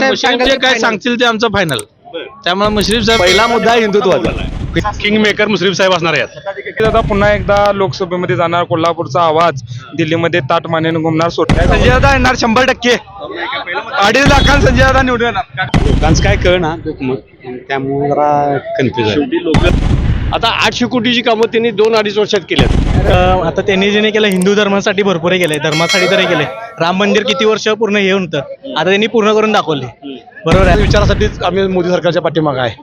साहेब मुश्रीफ सांगाल जे ते काय. सांगतील ते आमचं फायनल त्यामुळे मुश्रीफ साहेब पहिला मुद्दा हिंदुत्वाचा किंग मेकर मुश्रीफ साहेब असणार आहेत. आता पुन्हा एकदा लोकसभेमध्ये जाणार कोल्हापूरचा आवाज दिल्लीमध्ये ताट मानेने घुमणार सोड. संजय दादा येणार शंभर टक्के. अडीच लाखांना संजय दादा निवडून येणार. लोकांचं काय कळ ना त्यामुळे जरा कन्फ्युज आहे. आता आठशे कोटीची कामं त्यांनी दोन अडीच वर्षात केल्यात आता त्यांनी जे नाही केलं हिंदू धर्मासाठी भरपूर केलंय. धर्मासाठी तरी केलंय. राम मंदिर किती वर्ष पूर्ण हे होतं. आता त्यांनी पूर्ण करून दाखवले बरोबर आहे? विचारासाठीच आम्ही मोदी सरकारच्या पाठीमागे आहे.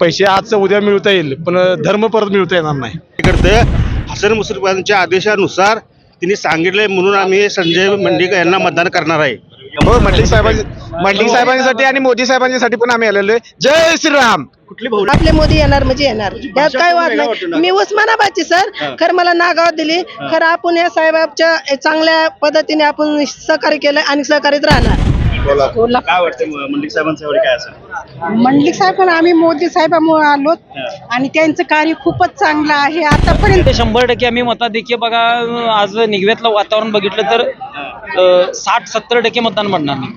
पैसे आजचं उद्या मिळवता येईल पण धर्म परत मिळवता येणार नाही. करतं हसन मुश्रीफांच्या आदेशानुसार त्यांनी सांगितलंय म्हणून आम्ही संजय मंडिक यांना मतदान करणार आहे. हो मंडलिक साहेबांची मंडलिक साहेबांसाठी आणि मोदी साहेबांसाठी पण आम्ही आलेलो आहे. जय श्रीराम! आपले मोदी येणार म्हणजे येणार. त्यात काय वाद नाही. मी उस्मानाबादची सर. खरं मला नागावात दिली. खरं आपण या साहेबाच्या चांगल्या पद्धतीने आपण सहकार्य केलं आणि सहकार्यात राहणार. काय वाटतं मंडिक साहेबांचं एवढं काय असेल मंडलिक साहेब पण आम्ही मोदी साहेबामुळे आलो आणि त्यांचं कार्य खूपच चांगलं आहे. आतापर्यंत ते शंभर टक्के आम्ही मताधिक्य बघा आज निगवेतलं वातावरण बघितलं तर साठ सत्तर टक्के मतदान पडणार नाही.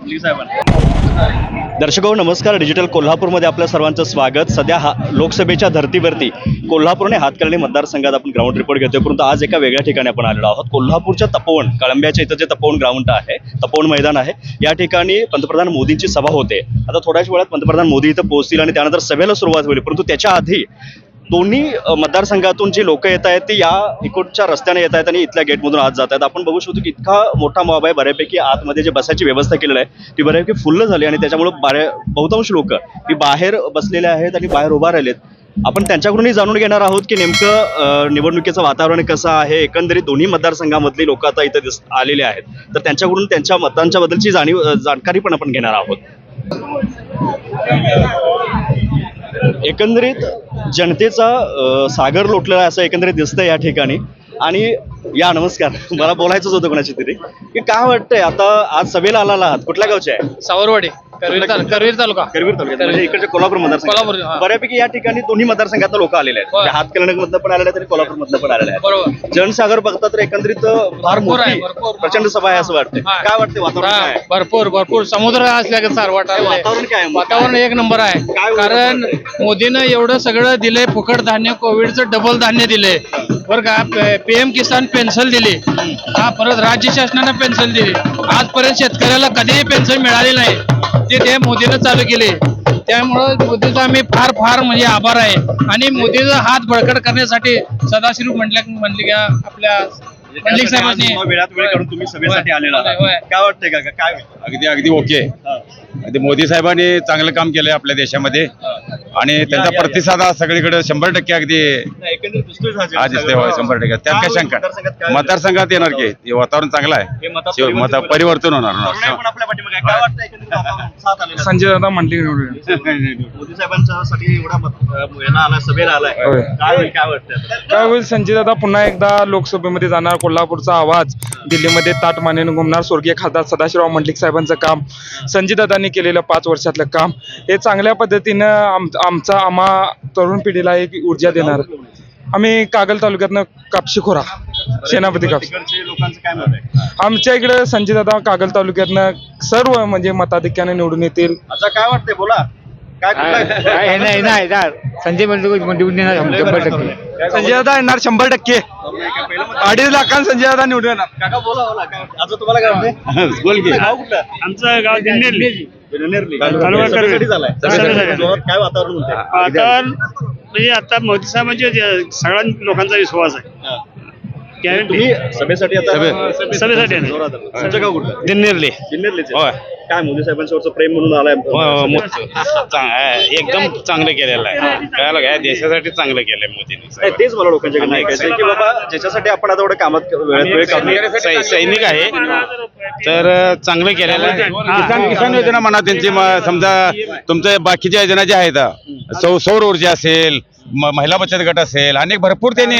दर्शक हो नमस्कार. डिजिटल कोल्हापूरमध्ये आपल्या सर्वांचं स्वागत. सध्या हा लोकसभेच्या धर्तीवरती कोल्हापूर आणि हातकर्णी मतदारसंघात आपण ग्राउंड रिपोर्ट घेतोय. परंतु आज एका वेगळ्या ठिकाणी आपण आलेलो आहोत. कोल्हापूरच्या तपोवन कळंब्याच्या इथं जे तपोवन ग्राउंड आहे तपोवन मैदान आहे या ठिकाणी पंतप्रधान मोदींची सभा होते. आता थोड्याच वेळात पंतप्रधान मोदी इथं पोहोचतील आणि त्यानंतर सभेला सुरुवात होईल. परंतु त्याच्या आधी दोन्ही मतदारसंघातून जी लोक येत आहेत ती या इकडच्या रस्त्याने येत आहेत आणि इथल्या गेटमधून आत जात आहेत. आपण बघू शकतो की इतका मोठा मॉब आहे. बऱ्यापैकी आतमध्ये जे बसायची व्यवस्था केलेली आहे ती बऱ्यापैकी फुल्ल झाली आणि त्याच्यामुळे बऱ्या बहुतांश लोक ही बाहेर बसलेले आहेत आणि बाहेर उभा राहिलेत. आपण त्यांच्याकडूनही जाणून घेणार आहोत की नेमकं निवडणुकीचं वातावरण कसं आहे? एकंदरीत दोन्ही मतदारसंघामधली लोक आता इथं दिस आलेले आहेत. तर त्यांच्याकडून त्यांच्या मतांच्या बद्दलची जाणीव जाणकारी पण आपण घेणार आहोत. एकंदरीत जनतेचा सागर लोटलेला असं एकंदरीत दिसतं या ठिकाणी. आणि या नमस्कार. मला बोलायचंच होतं कोणाची तरी. की काय वाटतंय आता आज सभेला आला आहात. कुठल्या गावचे आहे? सावरवाडी करवीर तालुका. करवीर तालुका. करवीर. तालुक्यात म्हणजे इकडचे कोल्हापूर कोल्हापूर, मतदारसंघ हा. बऱ्यापैकी या ठिकाणी दोन्ही मतदारसंघात लोक आलेले आहेत. होय. म्हणजे हातकलंग मधनं पण आलेले आहेत आणि कोल्हापूर मधनं पण आलेले आहेत. बरोबर. जनसागर बघता तर एकंदरीत फार भरपूर आहे, मोठी भरपूर. प्रचंड सभा आहे असं वाटतंय. हा. काय वाटतंय वातावरण काय आहे? भरपूर भरपूर. समुद्र असल्या सार वातावरण काय आहे? वातावरण एक नंबर आहे. काय कारण मोदीनं एवढं सगळं दिलंय फुकट धान्य कोविडचं डबल धान्य दिले बरं का पीएम किसान पेन्शन दिली. हा परत राज्य शासनानं पेन्शन दिली. आजपर्यंत शेतकऱ्याला कधीही पेन्शन मिळाली नाही. ते ते मोदीनं चालू केले. त्यामुळं मोदीचा आम्ही फार फार म्हणजे आभार आहे. आणि मोदीचा हात बळकट करण्यासाठी सदाशिव म्हणले का आपल्या साहेबांनी आज वेळात वेळ काढून तुम्ही सभेसाठी आलेला होय, आहात. होय. काय वाटतंय का काय अगदी अगदी ओके. अगदी मोदी साहेबांनी चांगलं काम केलंय आपल्या देशामध्ये. आणि त्यांचा प्रतिसाद आज सगळीकडे शंभर टक्के अगदी हा हा दिसते होय शंभर टक्के. त्यात काय शंका मतदारसंघात येणार की? हे वातावरण चांगलं हे आहे शिव- मत परिवर्तन परिवर्तन होणार? संजय दादा निवडून मोदी साहेबांच्यासाठी एवढा मत अं, याला आलाय सभेला आलाय. होय. काय होईल काय वाटतं? आता? काय होईल संजय दादा पुन्हा एकदा लोकसभेमध्ये जाणार. कोल्हापूरचा आवाज दिल्लीमध्ये ताट मानेने घुमणार. स्वर्गीय खासदार सदाशिवराव मंडलिक साहेबांचं काम संजय दादांनी केलेलं पाच वर्षातलं काम हे चांगल्या पद्धतीनं आम आमचा आम्हा तरुण पिढीला एक ऊर्जा देणार. आम्ही कागल तालुक्यातनं कापशी खोरा सेनापती कापशी. तिकडचे लोकांचं काय मत आहे? आमच्या इकडे संजय दादा कागल तालुक्यातनं सर्व म्हणजे मताधिक्याने निवडून येतील. आता काय वाटतंय? बोला. काय कुठला- नाही नाही संजय निवडून येणार शंभर टक्के. संजय दादा येणार शंभर टक्के. अडीच लाखांना संजय दादा निवडून येणार. काका बोला बोला. काय वाटतं? आता तुम्हाला काय वाटतंय? बोल की. आमचं गाव दिंडेरली काय वातावरण? वातावरण म्हणजे आता मोदी साहेबांचे सगळ्या लोकांचा विश्वास आहे. तुम्ही सभेसाठी आता सभेसाठी. आहे. जोरात आला. तुमचं गाव कुठलं? दिंडेरली जिल्ह्यातलेच होय. काय मोदी साहेबांच्यावरचं प्रेम म्हणून आलाय? एकदम चांगलं केलेलं आहे. कळालं काय देशासाठी चांगलं केलंय मोदींनी. नाही, तेच मला लोकांच्याकडे ऐकायचं आहे की बाबा ज्याच्यासाठी आपण आता एवढं कामात वेळात वेळ काढून सै- सैनिक आहे. तर चांगलं केलेलं आहे. किसान किसान योजना म्हणा त्यांची म- समजा तुमच्या बाकीच्या योजना ज्या आहेत सौ सौर ऊर्जा असेल महिला बचत गट असेल अनेक भरपूर त्यांनी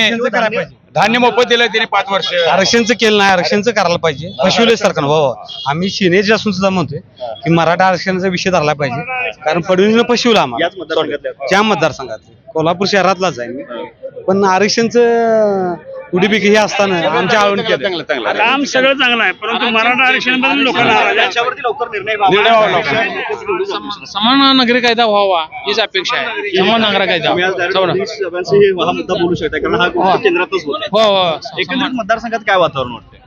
धान्य मोफत दिलं त्यांनी पाच वर्ष. आरक्षणचं केलं नाही आरक्षणचं करायला पाहिजे. फसवले सरकार भाऊ आम्ही सिनेज असून सुद्धा म्हणतोय की मराठा आरक्षणाचा विषय धरला पाहिजे. कारण फडणवीसनं फसवलं आम्हाला. ज्या मतदारसंघात कोल्हापूर शहरातलाच आहे मी. पण आरक्षणचं उडीपिक हे असताना आमच्या आवड केलं. काम सगळं चांगलं आहे परंतु मराठा आरक्षणबद्दल लोकांना समान नागरी कायदा व्हावा हीच अपेक्षा आहे. समान नागरी कायदा. हा मुद्दा बोलू शकता कारण हा गोष्ट केंद्रातच होत. हो हो. एकंदरीत मतदारसंघात काय वातावरण वाटतंय?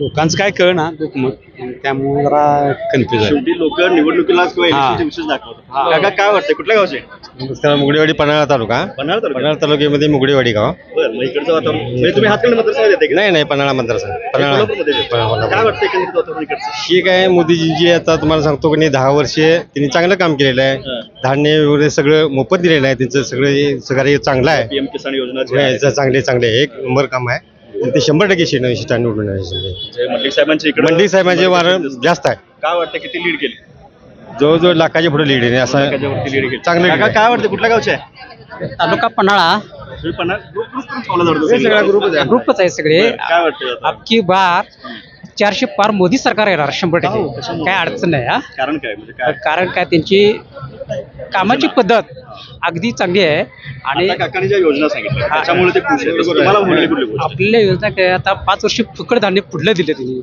लोकांचं काय कळ ना त्यामुळे जरा कन्फ्युज शेवटी लोक निवडणुकीला किंवा इलेक्शनचे विशेष दाखवतात. काका काय वाटतंय? कुठल्या गावचे? नमस्कार मुगडेवाडी पन्हाळा तालुका. पन्हाळ तालुका. पन्हाळा तालुक्यामध्ये मुगडेवाडी गाव. बरं मग इकडचं वातावरण म्हणजे तुम्ही हातकडी मतदारसंघ देते का? नाही नाही पन्हाळा मतदारसंघ पन्हाळा कोल्हापूरमध्ये देते. काय वाटतं एकंदरीत वातावरण इकडचं? ठीक आहे मोदीजी आता तुम्हाला सांगतो की नाही दहा वर्षे त्यांनी चांगलं काम केलेलं आहे. धान्य वगैरे सगळं मोफत दिलेलं आहे त्यांचं सगळं सहकार्य चांगलं आहे. पीएम किसान योजना जी आहे, चांगले चांगले आहे. एक नंबर काम आहे. आणि ते शंभर टक्के शिट शिटा निवडून आहे समजा. जे मंडलिक साहेबांचे इकडे मंडलिक साहेबांचे वार जास्त. आहे. काय वाटतं किती लीड केली जवळजवळ लाखाच्या पुढे लीड आहे असं त्याच्यावरती लीड केली चांगलं काका. काय वाटतं कुठल्या गावचे आहे? तालुका पन्हाळा. तुम्ही पन्हाळ? ग्रुप ग्रुप करून फॉलो करतो सगळा. ग्रुपच आहे. ग्रुपच आहे सगळे. काय वाटतं आता? अबकी बार. चारशे पार मोदी सरकार येणार शंभर हो, टक्के कशामुळे? काय अडचण नाही हा? कारण काय? म्हणजे काय? कारण काय त्यांची कामाची पद्धत अगदी चांगली आहे आणि आता काकांनी ज्या योजना सांगितल्या त्याच्यामुळे ते खुश आहेत. तसं तुम्हाला म्हणाली कुठली गोष्ट? आपल्या योजना काय आता पाच वर्ष फुकट धान्य पुढलं दिलं त्यांनी.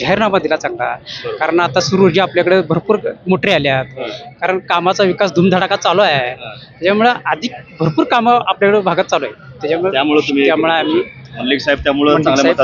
जाहीरनामा दिला चांगला. कारण आता सुरू जे आपल्याकडे भरपूर मोटरे आल्यात. कारण कामाचा विकास धुमधडाका चालू आहे. त्याच्यामुळे अधिक भरपूर कामं आपल्याकडे भागात चालू आहे त्याच्यामुळे त्यामुळे तुम्ही त्यामुळे आम्ही मंडलिक साहेब त्यामुळे मंडलिक साहेब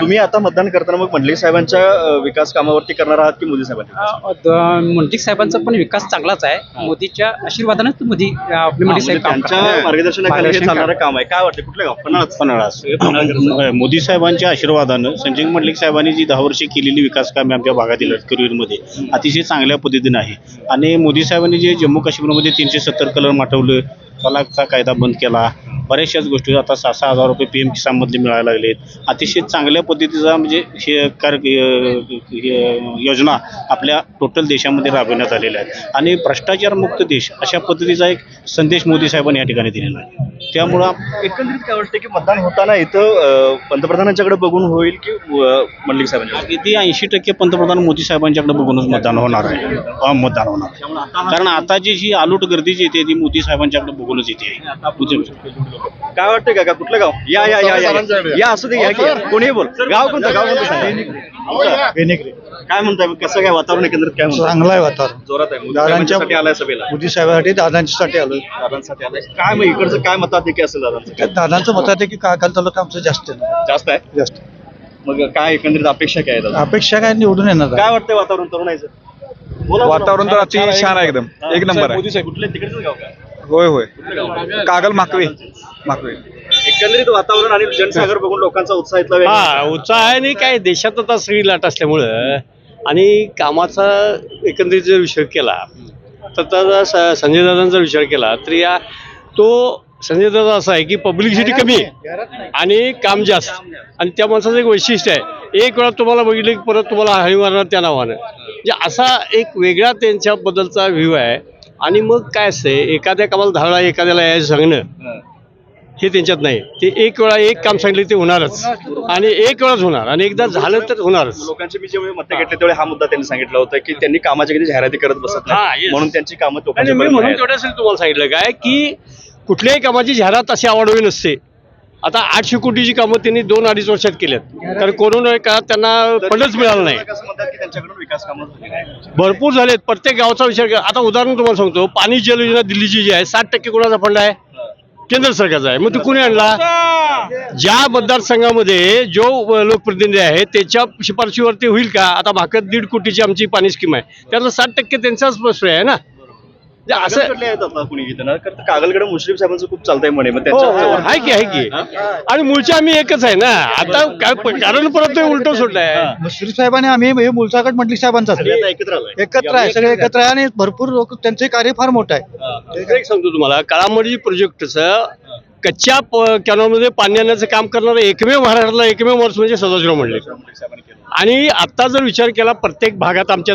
तुम्ही आता मतदान करताना मग मंडलिक साहेबांच्या विकास कामावरती करणार आहात की मोदी साहेबांच्या द- मंडिक साहेबांचा पण विकास चांगलाच आहे. मोदीच्या आशीर्वादानेच तो मोदी आपले साहेब म्हणजे काम त्यांच्या. मार्गदर्शनाखाली हे मार्गदर्शन चालणारं. काम आहे. काय वाटतं कुठलं पन्हाळा. मोदी साहेबांच्या आशीर्वादानं संजय मंडलिक साहेबांनी जी दहा वर्षे केलेली विकास कामे आमच्या भागातील करिअरमध्ये अतिशय चांगल्या पद्धतीनं आहे. आणि मोदी साहेबांनी जे जम्मू काश्मीरमध्ये तीनशे सत्तर कलर माठवलं तलाकचा कायदा बंद केला बऱ्याचशाच गोष्टी आता सहा सहा हजार रुपये पी एम किसानमधले मिळायला लागलेत. अतिशय चांगल्या पद्धतीचा म्हणजे हे कार्य हे- योजना आपल्या टोटल देशामध्ये राबवण्यात आलेल्या आहेत. आणि भ्रष्टाचारमुक्त देश अशा पद्धतीचा एक संदेश मोदी साहेबांनी या ठिकाणी दिलेला आहे. त्यामुळं एकंदरीत काय वाटतं की मतदान होताना इथं पंतप्रधानांच्याकडे बघून होईल की अं, मंडलिक साहेबांच्या किती ऐंशी टक्के पंतप्रधान मोदी साहेबांच्याकडे बघूनच मतदान होणार आहे. मतदान होणार. कारण आताची जी आलूट गर्दी जी येते ती मोदी साहेबांच्याकडे बघूनच येते. काय वाटतं काका? कुठलं गाव? या या या या या. असू दे या की. कोणीही बोल. गाव कोणतं? गाव कोणतं? सांगा काय म्हणताय? मग कसं काय वातावरण एकंदरीत काय म्हणताय? चांगलं आहे वातावरण. जोरात आहे. मोदी दादांच्या- आलाय सभेला. मोदी साहेबांसाठी दादांच्यासाठी आलो दादांसाठी आलाय. काय मग इकडचं काय मताधिक्य असेल दादांचं? दादांचं मत आहे की काकाल तालुका आमचं जास्त आहे. जास्त आहे? जास्त. मग काय एकंदरीत अपेक्षा काय आहे दादा? अपेक्षा काय निवडून येणार काय वाटतंय वातावरण तरुणाईचं? बोला, बोला. वातावरण तर अतिशय छान आहे एकदम. एक नंबर आहे. मोदी साहेब कुठले तिकडचं गाव काय होय होय. कागल माकवे. एकंदरीत वातावरण आणि जनसागर बघून लोकांचा उत्साह इथला वेगळा. हा उत्साह आहे आणि काय देशात आता सगळी लाट असल्यामुळं आणि कामाचा एकंदरीत जर विचार केला तर त्याचा स- संजय दादांचा विचार केला तर या तो संजय दादा असा आहे की पब्लिसिटी कमी आहे आणि काम जास्त. आणि त्या माणसाचं एक वैशिष्ट्य आहे एक वेळा तुम्हाला बघितलं की परत तुम्हाला हळी मारणार त्या नावानं. म्हणजे असा एक वेगळा त्यांच्याबद्दलचा व्ह्यू आहे. आणि मग काय असतंय एखाद्या कामाला वेळा एखाद्याला यायचं सांगणं. हे त्यांच्यात नाही. ते एक वेळा एक काम सांगितलं ते होणारच. आणि एक वेळाच होणार. आणि एकदा झालं तर होणारच. लोकांचे मी जेव्हा मत घेतले तेव्हा हा मुद्दा त्यांनी सांगितला होता की त्यांनी कामाच्या कधी जाहिराती करत बसत नाही. म्हणून त्यांची कामं आणि लोकांच्या मी पर्यंत म्हणून. तेवढ्यासाठी तुम्हाला सांगितलं काय की कुठल्याही कामाची जाहिरात अशी आवडवी नसते. आता आठशे कोटीची कामं त्यांनी दोन अडीच वर्षात केल्यात. कारण कोरोना काळात त्यांना फंडच मिळालं नाही. भरपूर झालेत. प्रत्येक गावचा विचार आता उदाहरण तुम्हाला सांगतो. पाणी जल योजना दिल्लीची जी आहे साठ टक्के कोणाचा फंड आहे? केंद्र सरकारचा आहे. मग तो कुणी आणला? ज्या मतदारसंघामध्ये जो लोकप्रतिनिधी आहे त्याच्या शिफारशीवरती होईल का? आता भाकत दीड कोटीची आमची पाणी स्कीम आहे. त्यातलं साठ टक्के त्यांचाच प्रश्न आहे ना? असं ना? कारण कागलकडे मुश्रीफ साहेबांचं खूप चालतंय म्हणे मग हो, हो, त्यांच्या आहे की आहे की. आणि मूळचे आम्ही एकच आहे ना. आता काय कारण परत उलट सोडलंय मुश्रीफ साहेबांनी आम्ही हे आणि आता एकत्र आलाय. एकत्र आहे सगळे एकत्र आहे आणि भरपूर लोक त्यांचे कार्य फार मोठं आहे. एक सांगतो तुम्हाला काळामडी प्रोजेक्टचं कच्च्या प- कॅनॉलमध्ये पाणी आणण्याचं काम करणारं एकमेव महाराष्ट्राला एकमेव माणूस म्हणजे सदाशिवराव म्हणले आणि आता जर विचार केला प्रत्येक भागात आमच्या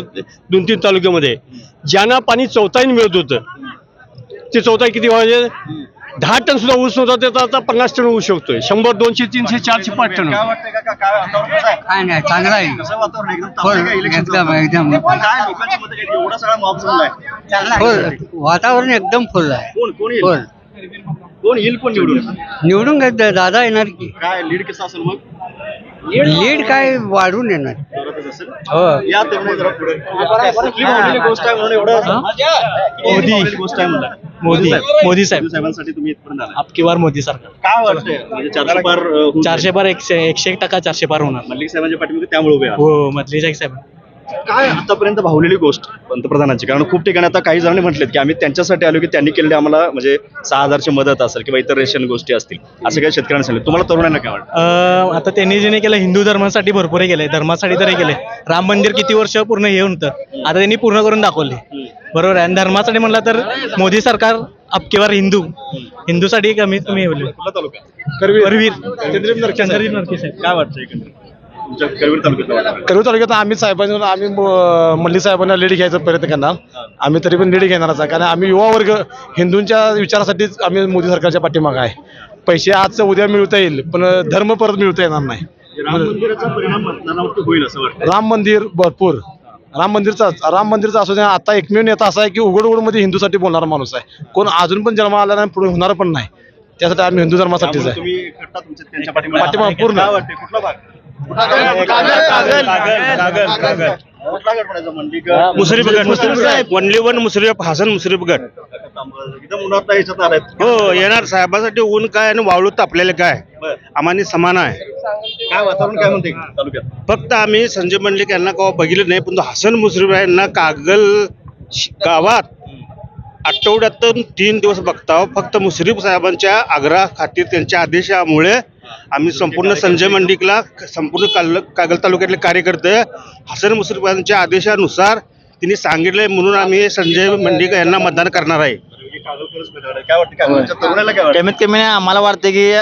दोन तीन तालुक्यामध्ये ज्यांना पाणी चौथाईने मिळत होतं ते चौथाई किती व्हायचे दहा टन सुद्धा ऊस नव्हता त्याचा आता पन्नास टन ऊस शकतोय. शंभर दोनशे तीनशे चारशे पाच टन. काय वातावरण नाही चांगला आहे? एकदम तापलंय का इलेक्शन एकदम काय लोकांची मतं काय? एवढा सगळा मॉब जमलाय वातावरण एकदम फुल आहे. कोण कोण येईल कोण निवडून? निवडून दादा येणार की. काय लीड कसं असेल मग? लीड काय वाढून येणार. जोरातच असेल. हो. या तेवढं जरा पुढे. कुठली भावलेली गोष्ट आहे म्हणून एवढं मोदी. गोष्ट आहे म्हणलं मोदी. मोदी साहेब. साहेबांसाठी तुम्ही इथपर्यंत आला. बार मोदी सरकार. काय वाटतंय? म्हणजे चारशे पार अं, होऊन चारशे बार एकशे एकशे एक टक्का चारशे बार होणार. मल्लिक साहेबांच्या पाठीमध्ये त्यामुळे उभे आहात. हो मधली साहेब. काय आतापर्यंत भावलेली गोष्ट पंतप्रधानांची? कारण खूप ठिकाणी आता काही जणांनी म्हटलेत की आम्ही त्यांच्यासाठी आलो की त्यांनी केलेली आम्हाला म्हणजे सहा हजारची मदत असेल किंवा इतर रेशन गोष्टी असतील असं काही शेतकऱ्यांनी सांगितलं. तुम्हाला तरुणांना काय वाटतं? आता त्यांनी जे केलं हिंदू धर्मासाठी भरपूर हे केलंय. धर्मासाठी तरी केलंय. राम मंदिर किती वर्ष पूर्ण हे होतं आता त्यांनी पूर्ण करून दाखवले बरोबर आहे? आणि धर्मासाठी म्हणलं तर मोदी सरकार अबकेवार हिंदू. हिंदूसाठी कमीत कमी हे होईल. कुठला तालुका करवीर. चंद्रवीर नरके साहेब. काय वाटतं एकंदरीत? करवीर तालुक्यात आम्ही साहेबांना आम्ही मल्ली साहेबांना लीड घ्यायचा प्रयत्न करणार. आम्ही तरी पण लीड घेणारच आहे. कारण आम्ही युवा वर्ग हिंदूंच्या विचारासाठीच आम्ही मोदी सरकारच्या पाठीमागे आहे. पैसे आजचं उद्या मिळवता येईल पण धर्म परत मिळवता येणार नाही. राम वाटतं राम मंदिर भरपूर. राम मंदिरचा राम मंदिरचा असू द्या आता एकमेव नेता असा आहे की उघड उघडमध्ये हिंदूसाठी बोलणारा माणूस आहे. कोण अजून पण जन्म आला नाही पुढे होणार पण नाही. त्यासाठी आम्ही हिंदू धर्मासाठीच आहे. पूर्ण. काय वाटते कुठला मुसरीफ गट मुसरीफ वनली वन मुसरीफ हसन मुसरीफ गट हो येणार साहेबासाठी ऊन काय आणि वाळू तापलेले काय बरं. आम्हाला समान आहे काय वातावरण काय म्हणते तालुक्यात फक्त आम्ही संजय मंडलिक यांना कवा बघितलं नाही पण हसन मुश्रीफ यांना कागल गावात आठवड्यातून तीन दिवस बघता फक्त मुश्रीफ साहेबांच्या आग्रह खातीर त्यांच्या आदेशामुळे आम्ही संपूर्ण संजय मंडिकला संपूर्ण काल कागल तालुक्यातले कार्यकर्ते हसन मुश्रीफ यांच्या आदेशानुसार त्यांनी सांगितलंय म्हणून आम्ही संजय मंडिक यांना मतदान करणार आहे. वाटतं? कमीत कमी आम्हाला वाटतं की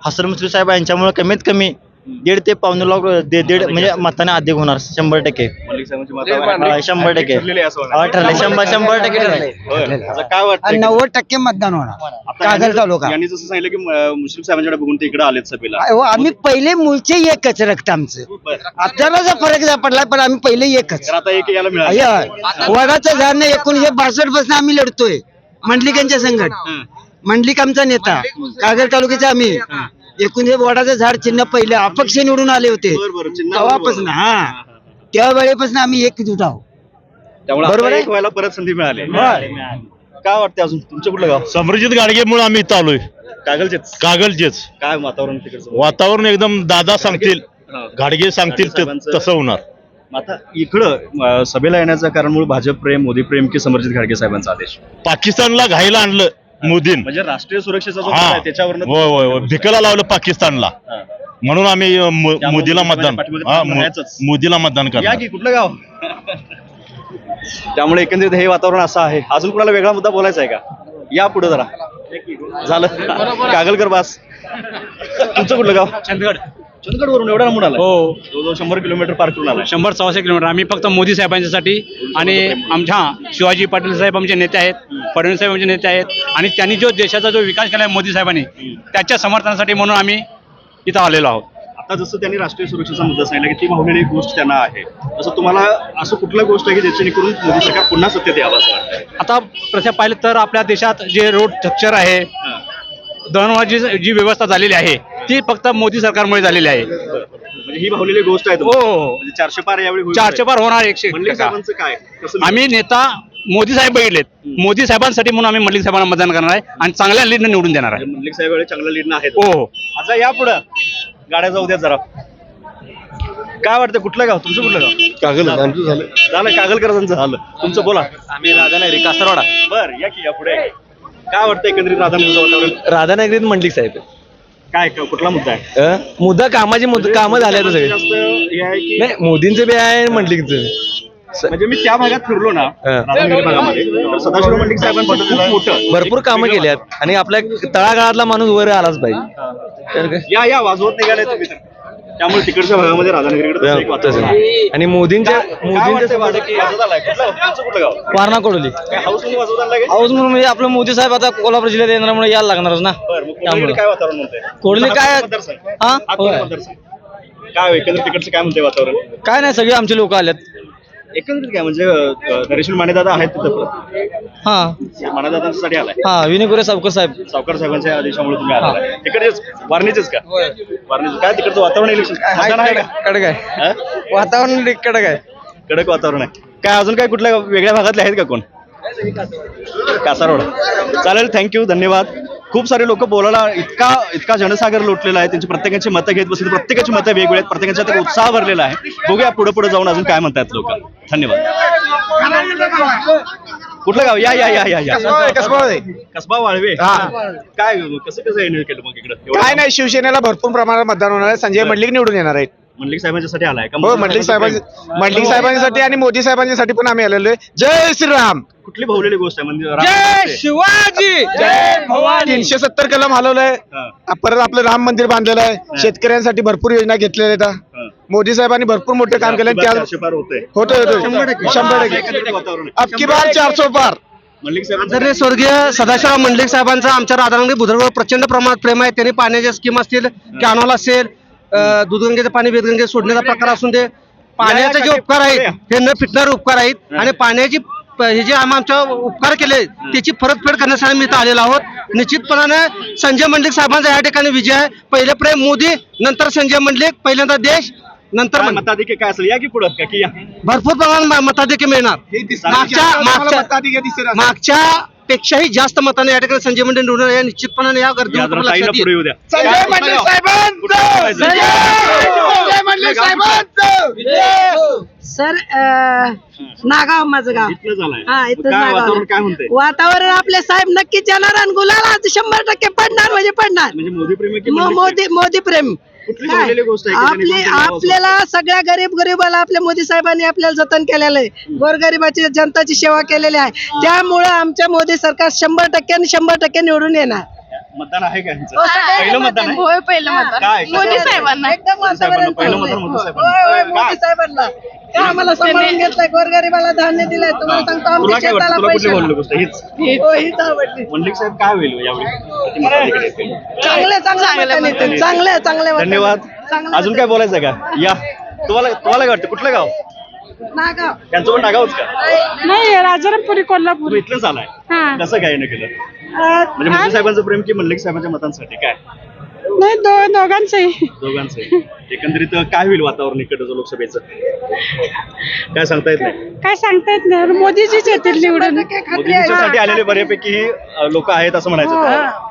हसन मुश्रीफ साहेब यांच्यामुळे कमीत कमी दीड ते पावणे लाख दे- दीड म्हणजे मताने अधिक होणार शंभर टक्के. मल्लिक साहेबांची मतं हा, शंभर टक्के. ठरलेली आहे असं वाटतं. हा, ठरले. शंभर शंभर टक्के ठरले. आता काय वाटतं नव्वद टक्के मतदान होणार. कागल तालुका. यांनी जसं सांगितलं की अं, मुश्रीफ साहेबांच्याकडे बघून ते इकडे आलेत सभेला. हो आम्ही पहिले मूळचे एकच रक्त आमचं. बरं. आपल्याला फरक पडला पण आम्ही पहिले एकच. तर आता एक याला मिळालं. अय्या, वडाचं झाड नाही एकोणीशे बासष्टपासून आम्ही लढतोय. मंडलिकांच्या संघट. मंडलिक आमचा नेता. कागल तालुक्याचे आम्ही. एकोणीशे वडाचं झाड चिन्ह पहिले अपक्ष निवडून आले होते. तेव्हापासून हा. त्या वेळेपासून आम्ही एकजूट आहोत. त्यामुळे बरोबर आता आहे? एक व्हायला परत संधी मिळाली. काय वाटतं अजून? तुमचं कुठलं गाव? समृजित गाडगेमुळे आम्ही इथं आलोय. कागलचेच? कागलचेच. काय वातावरण तिकडचं? वातावरण एकदम दादा सांगतील हा. घाडगे सांगतील ते साहेबांचं- तसं होणार. आता इकडं अं, सभेला येण्याचं कारण मूळ भाजप प्रेम मोदी प्रेम की समर्जित घाडगे साहेबांचा आदेश. पाकिस्तानला घायला आणलं. मोदीन. म्हणजे राष्ट्रीय सुरक्षेचा जो हा. मुद्दा आहे त्याच्यावरनं होय होय होय. भिकला लावलं पाकिस्तानला. म्हणून आम्ही अं, मो- त्यामुळे मोदीला मोदी मतदान पाठीमागे हा, थांबून मो- राहायचंच. मोदीला मतदान या करणार. की कुठलं गाव? त्यामुळे एकंदरीत हे वातावरण असं आहे. अजून कुणाला वेगळा मुद्दा बोलायचा आहे का? या पुढे जरा. झालं. कागलकर बास. तुमचं कुठलं गाव? चंदगड. चंदगड वरून एवढा लांबून आला हो. जवळजवळ शंभर किलोमीटर पार करून आला शंभर सव्वाशे किलोमीटर. आम्ही फक्त मोदी साहेबांच्यासाठी आणि आमच्या हा, शिवाजी पाटील साहेब आमचे नेते आहेत फडणवीस साहेब आमचे नेते आहेत आणि त्यांनी जो देशाचा जो विकास केला आहे मोदी साहेबांनी त्याच्या समर्थनासाठी म्हणून आम्ही इथं आलेलो आहोत. आता जसं त्यांनी राष्ट्रीय सुरक्षेचा मुद्दा सांगितला की ती भावलेली गोष्ट त्यांना आहे. तसं तुम्हाला असं कुठलं गोष्ट आहे की ज्याच्याने करून मोदी सरकार पुन्हा सत्तेत यावं असं वाटतं आता तसं पाहिलं तर आपल्या देशात जे रोड स्ट्रक्चर आहे दहनवाची जी व्यवस्था झालेली आहे ती फक्त मोदी सरकारमुळे झालेली आहे. म्हणजे ही भावलेली गोष्ट आहे हो. तुम्हाला. म्हणजे चारशे पार यावेळी होईल. चारशे पार होणार एकशे मल्लिक टक्का. साहेबांचं काय? कसं आम्ही नेता मोदी साहेब बघितलेत. मोदी साहेबांसाठी म्हणून आम्ही मल्लिक साहेबांना मतदान करणार आहे आणि चांगल्या लीडने निवडून देणार आहे. मल्लिक साहेब वेळी चांगल्या लीड आहेत. हो हो. आता या पुढं. गाड्या जाऊ द्या जरा. काय वाटतं कुठलं गाव? तुमचं कुठलं गाव? कागल. झालं. कागलकरांचं झालं. तुमचं बोला. आम्ही राधानगरी कासरवाडा बर या की या पुढे. काय वाटतं एकंदरीत राधानगरचं वातावरण? राधानगरीत मंडलिक साहेब काय क- कुठला मुद्दा आहे? मुद्दा कामाची मुद्दा कामं झाले आता सगळे. जास्त हे आहे की नाही मोदींचं बी आहे मंडलिकचं म्हणजे मी त्या भागात फिरलो ना राधानगरी भागामध्ये. तर सदाशिव मंडिक साहेबांचं खूप मोठं. भरपूर कामं केली आहेत. आणि आपल्या तळागाळातला माणूस वर आलाच पाहिजे. या या वाजवत निघाले तुम्ही तर. त्यामुळे तिकडच्या भागामध्ये राधानगरीकडे तसं एक वातावरण आहे. आणि मोदींच्या काय वाटतंय वाजत- वाजत आलाय? कुठलं- तुमचं कुठलं गाव? वारणा कोडोली. काय हाऊस म्हणून वाजवत म्हणजे आपलं मोदी साहेब आता कोल्हापूर जिल्ह्यात येणारमुळे यायला लागणारच ना. बरं, मग कोल्हापूरकडे काय वातावरण म्हणतंय? कोल्हापूर काय- हा? कोण मतदारसंघ? कोण होय. मतदारसंघ? काय एकंदर तिकडचं काय म्हणतंय वातावरण? काय नाही सगळे आमचे लोक आलेत. एकंदरीत काय म्हणजे अं, नरेश मानेदादा आहेत तिथं परत? हा. मानेदादांसाठी आलाय. हा विनय गोरे सावकर साहेब. सावकार साहेबांच्या आदेशामुळे तुम्ही आला तिकडचेच वारणीचेच का? वारणीचे. काय तिकडचं वातावरण इलेक्शन? मतदान आहे का? कडक आहे. हा? वातावरण कडक आहे. कडक वातावरण आहे. काय अजून काय कुठल्या वेगळ्या भागातले आहेत का कोण? कासारोड. चालेल थँक्यू धन्यवाद. खूप सारे लोक बोलायला इतका इतका जनसागर लोटलेला आहे. त्यांची प्रत्येकाची मतं घेत बसली प्रत्येकाची मतं वेगवेगळी आहेत. प्रत्येकाच्यात एक उत्साह भरलेला आहे. बघूया पुढे पुढे जाऊन अजून काय म्हणतात लोक. धन्यवाद. कुठलं गाव? या या या या या. कसबा वाळवे. काय कसं कसं केलं मग इकडं काय नाही शिवसेनेला भरपूर प्रमाणात मतदान होणार आहे. संजय मंडलिक निवडून येणार आहेत. मंडलिक साहेबांच्यासाठी आलाय का? हो मंडलिक साहेबांच्या मंडलिक साहेबांसाठी आणि मोदी साहेबांसाठी पण आम्ही आलेलो आहे. जय श्रीराम. कुठली भावलेली गोष्ट आहे? म्हणजे राम- शिवाजी. तीनशे सत्तर कलम हलवलंय. हा, परत आपलं राम मंदिर बांधलेलं आहे शेतकऱ्यांसाठी भरपूर योजना घेतलेल्या आहेत हा. मोदी साहेबांनी भरपूर मोठे काम केलं त्या चारशे पार होतंय होतं होतं शंभर टक्के. एकंदरीत वातावरण आहे. अबकी बार चारशो पार. मंडलिक साहेब आदरणीय स्वर्गीय सदाशिवराव मंडलिक साहेबांचा आमच्या राधानगरी बुधरवर प्रचंड प्रमाणात प्रेम आहे. त्यांनी पाण्याच्या स्कीम असतील कॅनॉल असेल दूधगंगेचं पाणी वेदगंगे सोडण्याचा प्रकार असून दे पाण्याचे जे उपकार आहेत हे न फिटणारे उपकार आहेत आणि पाण्याची हे जे आम- आमच्या उपकार केले त्याची परतफेड करण्यासाठी मी इथं आलेलो आहोत. निश्चितपणाने संजय मंडलिक साहेबांचा या ठिकाणी विजय आहे. पहिले प्रेम मोदी नंतर संजय मंडलिक पहिल्यांदा देश नंतर. मताधिक्य काय असेल? या की पुढं? भरपूर प्रमाणात मताधिक्य मिळणार. मागच्या मागच्या पेक्षाही जास्त मताने या ठिकाणी संजय मंडळ निवडून या निश्चितपणाने या गर्दी संजय साहेबांचं! सर नागाव माझं गाव. हा इथं नागाव वातावरण काय म्हणतंय? वातावरण आपले साहेब नक्कीच येणार आणि गुलाला शंभर टक्के पडणार म्हणजे पडणार. म्हणजे मोदी प्रेमी. कुठली काय? गोष्ट आहे की आपली? आपल्याला सगळ्या गरीब गरीबाला आपल्या मोदी साहेबांनी आपल्याला जतन केलेलं आहे गोरगरिबाची जनताची सेवा केलेली आहे त्यामुळं आमच्या मोदी सरकार शंभर टक्के आणि शंभर टक्के निवडून येणार मतदान आहे का यांचं? हो, पहिलं मतदान आहे? होय पहिलं मतदान. काय? मोदी साहेबांना. एकदम साहेबांना, पहिलं मतदान मोदी साहेबांना. मोदी साहेबांना. का आम्हाला सांभाळून घेतलंय? गोरगरिबाला धान्य दिलंय. तुम्हाला सांगतो तुला आमच्या काय वाटतं? शेताला तुला कुठली पैसे बोलली गोष्ट? हीच. हो हीच आवडली. मंडलिक साहेब काय होईल यावेळी? किती? चांगले चांगले चांगले चांगले धन्यवाद. अजून काय बोलायचं का? या. तुम्हाला तुम्हाला काय वाटतं? कुठलं गाव? नागाव. त्यांचं पण नागावच का? नाही राजारामपुरी कोल्हापूर. तुम्ही इथलंच आलाय. हा. कसं काय न केलं? म्हणजे मोदी साहेबांचं प्रेम की मंडलिक साहेबांच्या मतांसाठी? काय? नाही दो दोघांचंही. दोघांचं एकंदरीत काय होईल वातावरण इकडचं लोकसभेचं? काय सांगता येत नाही? काय सांगता येत नाही. मोदीजीच येतील निवडून. मोदींसाठी आलेले बऱ्यापैकी लोक आहेत असं म्हणायचं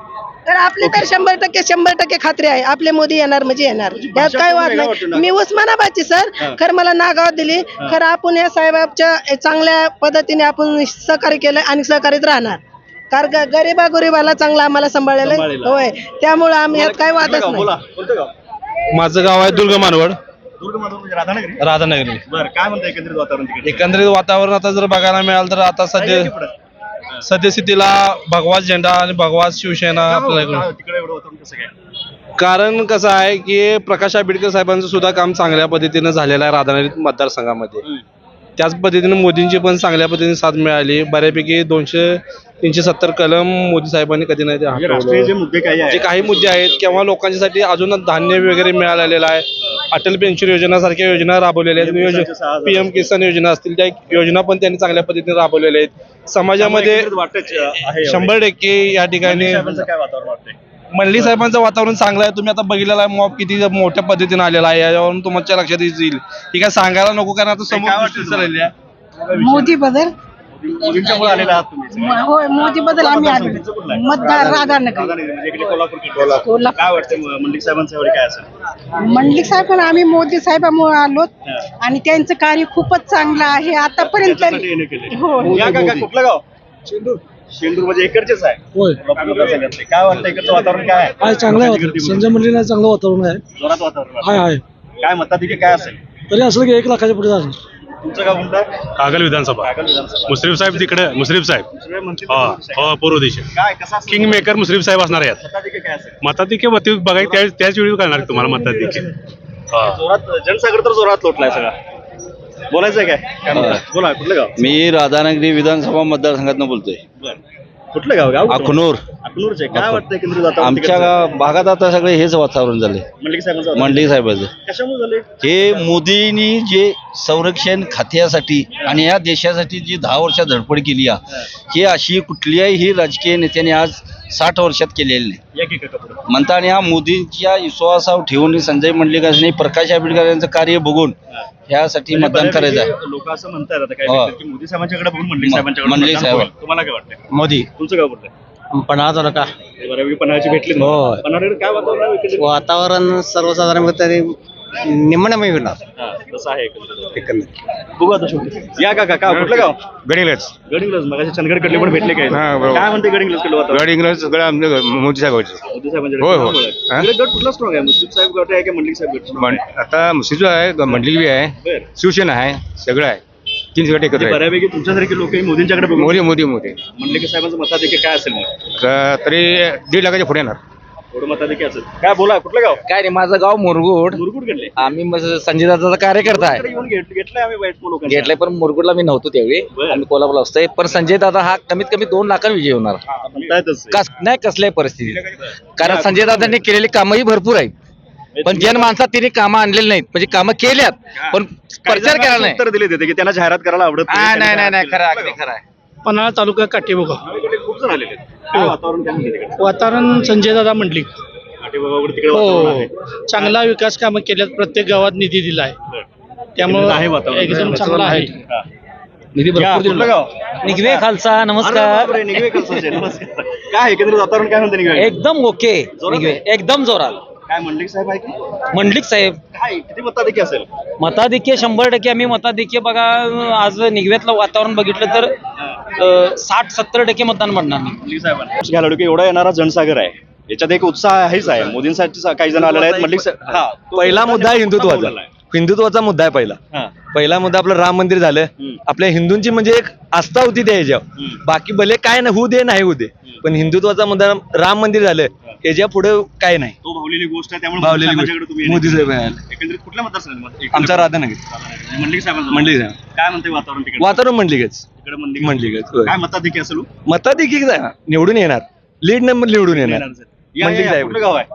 तर आपली तर शंभर टक्के शंभर टक्के खात्री आहे. आपले मोदी येणार म्हणजे येणार. त्यात काय वाद नाही. मी उस्मानाबादची सर. खरं मला नागावात दिली. खरं आपण या साहेबाच्या चांगल्या पद्धतीने आपण सहकार्य केलं आणि सहकार्यात राहणार. कारण ग- गरिबा गरिबाला चांगलं आम्हाला सांभाळलेलं आहे. सांभाळलेलं. होय. त्यामुळे आम्ही यात काय वादच नाही. बोला. कोणतं गाव? माझं गाव आहे दुर्ग मानवड. दुर्ग माधव म्हणजे राधानगरी? राधानगरी. बरं काय म्हणतं एकंदरीत वातावरण तिकडे एकंदरीत वातावरण आता जर बघायला मिळालं तर आता सध्या सद्यस्थितीला भगवाच झेंडा आणि भगवाच शिवसेना आपल्याला इकडून. तिकडे एवढं वातावरण कसं काय? कारण कसं आहे की प्रकाश आंबेडकर साहेबांचं सुद्धा काम चांगल्या पद्धतीनं झालेलं आहे राधानगरी मतदारसंघामध्ये. त्याच पद्धतीने मोदींची पण चांगल्या पद्धतीने साथ मिळाली. बऱ्यापैकी दोनशे तीनशे सत्तर कलम मोदी साहेबांनी कधी नाही ते म्हणजे जे. मुद्दे काही जे आहेत काही मुद्दे आहेत किंवा लोकांच्यासाठी अजून धान्य वगैरे मिळालेलं आहे. अटल पेन्शन योजना सारख्या योजना राबवलेल्या आहेत. पीएम किसान योजना असतील त्या योजना पण त्यांनी चांगल्या पद्धतीने राबवलेल्या आहेत. समाजामध्ये. शंभर टक्के या ठिकाणी मंडली साहेबांचं वातावरण चांगलं आहे. तुम्ही आता बघितलेलं आहे मॉब किती मोठ्या पद्धतीने आलेला आहे. याच्यावरून तुमच्या लक्षात येईल. हे काय सांगायला नको कारण आता समोर. मोदी बदल? मोदींच्यामुळे आलेला आहात तुम्ही. सगळे. होय मोदी बदल आम्ही आलो? मतदार राधानगर. राधानगरी म्हणजे इकडे कोल्हापूर काय वाटतं म- मंडलिक साहेबांचं यावेळी काय असेल मंडलिक साहेब पण आम्ही मोदी साहेबांमुळे आलो. हा. आणि त्यांचं कार्य खूपच चांगलं आहे. आतापर्यंत. हो. या काका कुठलं गाव? शेंदूर शेंदूर म्हणजे इकडचेच आहे मतदारसंघातले. काय वाटतं इकडचं वातावरण काय आहे? चांगलं गर्दी संजय मंडलीला चांगलं वातावरण आहे. जोरात वातावरण हाय वाटतं. हाय काय काय असेल? तरी असलं की एक लाखाच्या पुढे झालं तुमचं गाव कोणतं? कागल विधानसभा. कागल विधानसभा. मुश्रीफ साहेब तिकडे मुश्रीफ साहेब. दुसरे म्हणतील हो तर दुसरे. हो पूर्व दिशा. काय कसा असेल? किंग मेकर मुश्रीफ साहेब असणार आहेत. मताधिके काय असेल? मताधिक्य मत बघाय त्या त्याच वेळी करणार तुम्हाला मताधिक्य. जोरात जनसागर तर जोरात लोटलाय सगळा. बोलायचं आहे काय? काय म्हणता? बोला कुठलं गाव? मी राधानगरी विधानसभा मतदारसंघातनं बोलतोय. कुठलं गाव? गाव? अखनूर काय वाटतंय वातावरण आमच्या? गा- भागात आता सगळे हेच वातावरण झाले मंडलिक साहेबांचं. मंडळी साहेबाचं. कशामुळे झाले हे मोदींनी जे संरक्षण खात्यासाठी आणि या देशासाठी जी दहा वर्षात धडपड केली आहे ही अशी कुठल्याही राजकीय नेत्याने आज साठ वर्षात केलेली नाही या की काका पुढं. म्हणता आणि हा मोदींच्या विश्वासावर ठेवून संजय मंडलिक आणि प्रकाश आंबेडकर यांचं कार्य बघून ह्यासाठी मतदान करायचं आहे लोक असं म्हणतात आता काय हो. की मोदी साहेबांच्याकडे बघून मंडलिक साहेबांच्याकडे मंडलिक मतदान साहेब. होईल. तुम्हाला काय वाटतं मोदी तुमचं गाव कुठलं पन्हाळा तालुका बऱ्यापैकी पन्हाळ्याची भेटली होय. पन्हाळ्याकडे काय वातावरण आहे इकडे? वातावरण सर्वसाधारण तरी निम्मण्यामध्ये होणार हा, तसं आहे एकंदरीत. बघू आता शेवटी या काका का कुठलं गाव गडिंग्लज गडिंग्लज मग चंदगड कडले पण भेटले काय हा, बरोबर. काय म्हणते गडिंग्लज कडलं वातावरण सगळं आमच्या मोदी साहेबांचे मोदी होय, होय. आहे? हा? इकडे गट कुठला स्ट्रॉंग आहे मुस्लिम साहेब गट आहे की मंडलिक साहेब गट strong पण आहे? आता मुस्लिम आहे मंडळी बी आहे बरं. शिवसेना आहे सगळं आहे तीन गट एकत्र म्हणजे आहे बऱ्यापैकी तुमच्यासारखी लोक मोदींच्याकडे बघून मोदी मोदी मोदी मंडलिक साहेबांचं काय असेल मग तरी दीड लाखाच्या पुढे येणार काय बोला कुठलं गाव? काय रे माझं गाव मुरगुड. मुरगुड कडले आम्ही संजय दादाचा कार्यकर्ता येऊन घेत- घेतलंय आम्ही वाईट लोकांना. घेतलंय पण मुरगुडला मी नव्हतो त्यावेळी. बरं. आम्ही कोल्हापूरला असतोय. पण संजय दादा हा कमीत कमी दोन लाखांनी विजय होणार. म्हणतायतच. कस नाही कसल्याही परिस्थितीत. कारण संजय दादांनी केलेली कामही भरपूर आहेत. पण जनमानसात तिने कामं आणलेली नाहीत म्हणजे कामं केल्यात पण काही प्रचार केला नाही. उत्तर दिले देते की त्यांना जाहिरात करायला आवडत नाही नाही नाही खरं आहे, अगदी खरं आहे. पन्हाळा तालुका काटेबोगा तिकडे खूप जण आलेले आहेत. काय वातावरण काय म्हणते तिकडे? वातावरण संजय दादा मंडलिक काटेबाबावर तिकडे वातावरण आहे. हो चांगला विकास कामं केल्यात प्रत्येक गावात निधी दिलाय बरं. त्यामुळं आहे वातावरण. एकदम चांगला आहे. हा. निधी या, भरपूर कुठलं दिला. गाव? निघवे खालसा अरे बापरे, निगवे कळसाचे, नमस्कार. काय एकंदरीत वातावरण काय म्हणते निगवे एकदम ओके. आहे? एकदम जोरात. काय मंडलिक साहेब आहे की? मंडलिक साहेब. काय किती मताधिक्य असेल? मताधिक्य शंभर टक्के. आम्ही मताधिक्य बघा आज निगवेतलं वातावरण बघितलं तर साठ सत्तर टक्के मतदान म्हणणार मी मंडलिक साहेबांना घ्यायला की एवढा येणारा जनसागर आहे. याच्यात एक उत्साह आहेच आहे. मोदींसाठी काही जण आलेले आहेत. मंडलिक साहेब हा. तो पहिला मुद्दा आहे हिंदुत्वाचा. हिंदुत्वाचा मुद्दा आहे पहिला. हा. पहिला मुद्दा आपलं राम मंदिर झालं. हम्म. आपल्या हिंदूंची म्हणजे एक आस्था होती त्या ह्याच्यावर हम्म. बाकी भले काय ना होऊ दे नाही होऊ दे. पण हिंदुत्वाचा मुद्दा राम मंदिर झालं. ह्याच्या पुढे काय नाही तो भावलेली गोष्ट आहे त्यामुळे भावलेली मोदी गोष्ट. साहेबांच्याकडे तुम्ही मोदी. साहेब. एकंदरीत कुठल्या मतदारसंघात आमचा राधानगर मंडलिक साहेबांचं मंडलिक साहेब. काय म्हणते वातावरण तिकडे वातावरण मंडलिकच तिकडे मंडलिक मंडलिकच होय. काय मताधिक्य असेल हो? मताधिकी निवडून येणार लीड नंबर निवडून येणार या, मंडलिक या, साहेब. कुठलं गाव आहे.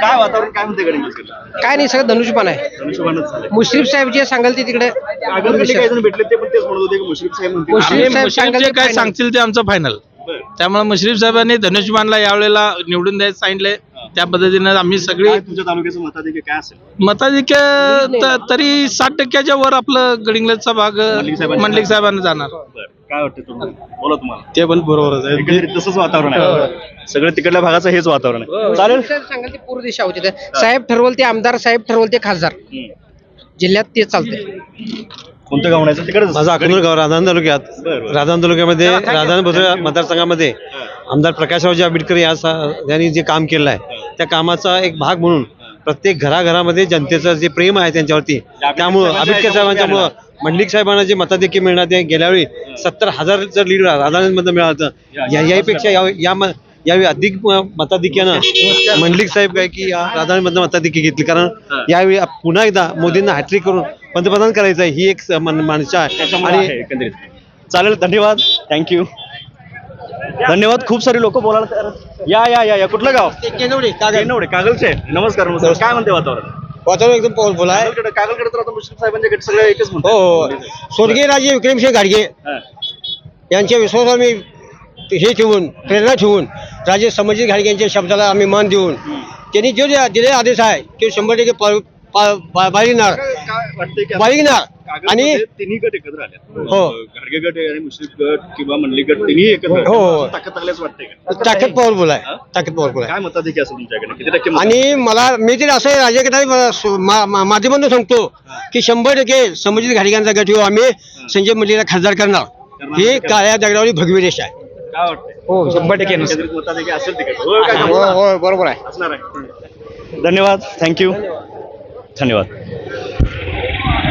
काय वातावरण काय म्हणते? काय नाही सगळं धनुष्यपान आहे धनुष्यबाणच झालंय. मुश्रीफ साहेब जे सांगाल ते तिकडे कागलकडले काही जण भेटले ते पण तेच म्हणत होते की मुश्रीफ साहेब म्हणते मुश्रीफ आम्ही साहेब सांगाल ते काय final. सांगतील ते आमचं फायनल बरं. त्यामुळे मुश्रीफ साहेबांनी धनुष्यबानला यावेळेला निवडून द्यायचं सांगितले त्या पद्धतीने आम्ही सगळी काय तुमच्या तालुक्याचं मताधिक्य काय असेल? मताधिक्य त- तरी साठ टक्क्याच्या वर आपलं गडिंग्लजचा भाग मंडलिक साहेबांना जाणार. बरं. काय वाटतं तुम्हाला? बोला तुम्हाला. ते पण बरोबरच आहे. एकंदरीत तसंच वातावरण आहे. सगळं तिकडल्या भागाचं हेच वातावरण आहे. चालेल? साहेब सांगाल ते पूर्ण दिशा होती. साहेब ठरवल ते आमदार साहेब ठरवल ते खासदार. हम्म. जिल्ह्यात ते चालते कोणतं गाव म्हणायचं तिकडे माझा अकलूर गाव राधान तालुक्यात. बरं, तालुक्यामध्ये राधान बुद्रुक मतदारसंघामध्ये आमदार प्रकाशरावजी आंबेडकर या सा- यांनी जे काम केलं आहे त्या कामाचा एक भाग म्हणून प्रत्येक घराघरामध्ये जनतेचं जे प्रेम आहे त्यांच्यावरती त्यामुळं आंबेडकर साहेबांच्यामुळं मंडलिक साहेबांना जे मताधिक्य मिळणार ते गेल्या वेळी सत्तर हजार जर लीड राधानमध्ये मिळालं या याहीपेक्षा या या यावेळी अधिक मताधिक्यानं मंडलिक साहेब काय की या राधानमधनं मताधिक्य घेतली. कारण यावेळी पुन्हा एकदा मोदींना हॅट्रिक करून पंतप्रधान करायचं आहे ही एक स- मन- मानसा आहे. आणि चालेल धन्यवाद. थँक्यू धन्यवाद. खूप सारी लोक बोलायला. या या या या. कुठलं गाव? केनवडे नवडे कागलचे. नमस्कार नमस्कार. काय म्हणते वातावरण? वातावरण एकदम पॉवरफुल आहे कागलकडे कागलकडे तर आता मुश्रीफ साहेबांचे गट सगळे एकच हो म्हणतात. हो स्वर्गीय राजे विक्रमसिंह घाडगे हा. यांच्या विश्वासावर मी हे ठेवून प्रेरणा ठेवून राजे संभाजी घाडगे यांच्या शब्दाला आम्ही मान देऊन त्यांनी जो जे दिले आदेश आहे तो शंभर टक्के पा- पा- पा- बाळगणार काय वाटतंय की कागलमध्ये आणि तिन्ही गट एकत्र आले हो. घाडगे गट आणि मुश्रीफ गट किंवा मंडली गट तिन्ही एकत्र आले. हो, हो. ताकद लागल्याच वाटतंय का? ताकद पॉवरफुल हा? आहे. ताकद पॉवरफुल आहे. काय मताधिक्य असेल तुमच्याकडे? किती टक्के मत? आणि मला मी तरी असं राजकीय माध्यमातून सांगतो की शंभर टक्के संभाजी घाडग्यांचा गट हो आम्ही संजय मंडळीला खासदार करणार. हे काळ्या दगडावरी भगवी रेष आहे. काय वाटतंय? हो शंभर टक्के एकंदरीत मताधिक्य असेल तिकडे. हो, काय हो बरोबर आहे. असणार आहे. धन्यवाद. थँक्यू धन्यवाद.